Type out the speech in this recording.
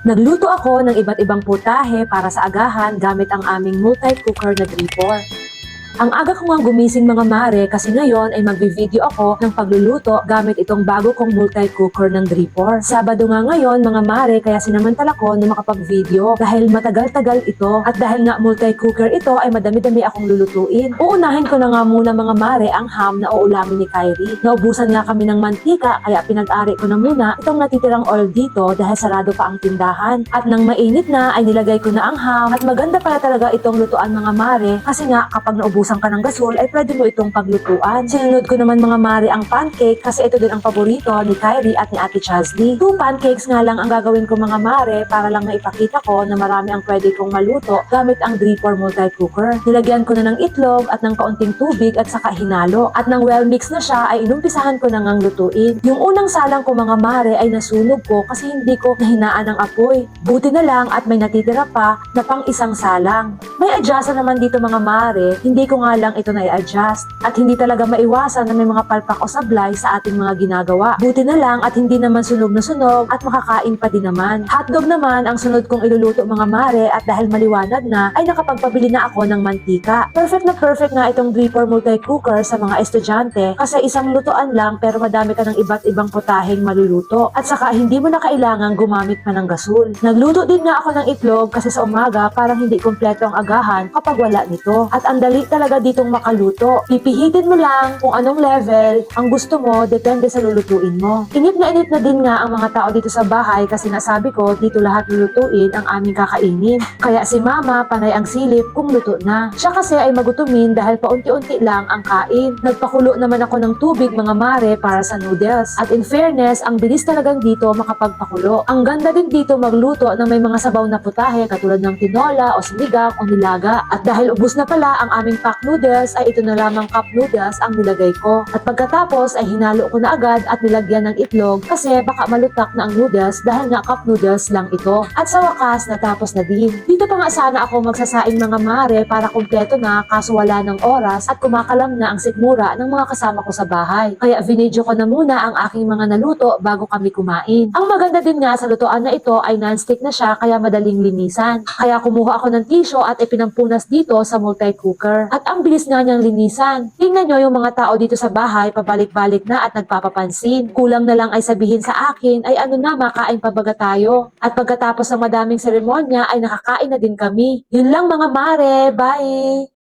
Nagluto ako ng iba't ibang putahe para sa agahan gamit ang aming multi-cooker na dripper. Ang aga ko nga gumising mga mare kasi ngayon ay magbi-video ako ng pagluluto gamit itong bago kong multi-cooker ng dripper. Sabado nga ngayon mga mare kaya sinamantala ko na makapag-video dahil matagal-tagal ito at dahil nga multi-cooker ito ay madami-dami akong lulutuin. Uunahin ko na nga muna mga mare ang ham na uulamin ni Kyrie. Naubusan nga kami ng mantika kaya pinag-ari ko na muna itong natitirang oil dito dahil sarado pa ang tindahan. At nang mainit na ay nilagay ko na ang ham at maganda pala talaga itong lutuan mga mare kasi nga kapag naubusan ka ng gasol ay pwede mo itong paglutuan. Sinunod ko naman mga mare ang pancake kasi ito din ang paborito ni Kyrie at ni Ate Chazli. Two pancakes nga lang ang gagawin ko mga mare para lang maipakita ko na marami ang pwede kong maluto gamit ang dripper multi-cooker. Nilagyan ko na ng itlog at ng kaunting tubig at saka hinalo. At nang well mix na siya ay inumpisahan ko na ngang lutuin. Yung unang salang ko mga mare ay nasunog ko kasi hindi ko nahinaan ng apoy. Buti na lang at may natitira pa na pang isang salang. May adjustan naman dito mga mare, hindi ko nga lang ito na i-adjust. At hindi talaga maiwasan na may mga palpak o sablay sa ating mga ginagawa. Buti na lang at hindi naman sunog na sunog at makakain pa din naman. Hotdog naman ang sunod kong iluluto mga mare at dahil maliwanag na ay nakapagpabili na ako ng mantika. Perfect na perfect nga itong dripper multi-cooker sa mga estudyante kasi isang lutuan lang pero madami ka ng iba't ibang putaheng maluluto. At saka hindi mo na kailangang gumamit pa ng gasol. Nagluto din nga ako ng itlog kasi sa umaga parang hindi kompleto ang agahan kapag wala nito. At ang dali talaga ditong makaluto. Pipihitin mo lang kung anong level ang gusto mo depende sa lulutuin mo. Inip na inip na din nga ang mga tao dito sa bahay kasi nasabi ko dito lahat lulutuin ang aming kakainin. Kaya si mama panay ang silip kung luto na. Siya kasi ay magutumin dahil paunti-unti lang ang kain. Nagpakulo naman ako ng tubig mga mare para sa noodles. At in fairness, ang bilis talagang dito makapagpakulo. Ang ganda din dito magluto ng may mga sabaw na putahe katulad ng tinola o sinigang o nilaga. At dahil ubus na pala ang aming pack noodles ay ito na lamang cup noodles ang nilagay ko. At pagkatapos ay hinalo ko na agad at nilagyan ng itlog kasi baka malutak na ang noodles dahil nga cup noodles lang ito. At sa wakas natapos na din. Dito pa nga sana ako magsasaing mga mare para kumpleto na kaso wala ng oras at kumakalam na ang sikmura ng mga kasama ko sa bahay. Kaya vinidyo ko na muna ang aking mga naluto bago kami kumain. Ang maganda din nga sa lutuan na ito ay non-stick na siya kaya madaling linisan. Kaya kumuha ako ng tissue at ipinampunas dito sa multi-cooker. At ang bilis nga niyang linisan. Tingnan nyo yung mga tao dito sa bahay pabalik-balik na at nagpapapansin. Kulang na lang ay sabihin sa akin ay ano na makain pa baga tayo. At pagkatapos ng madaming seremonya ay nakakain na din kami. Yun lang mga mare, bye!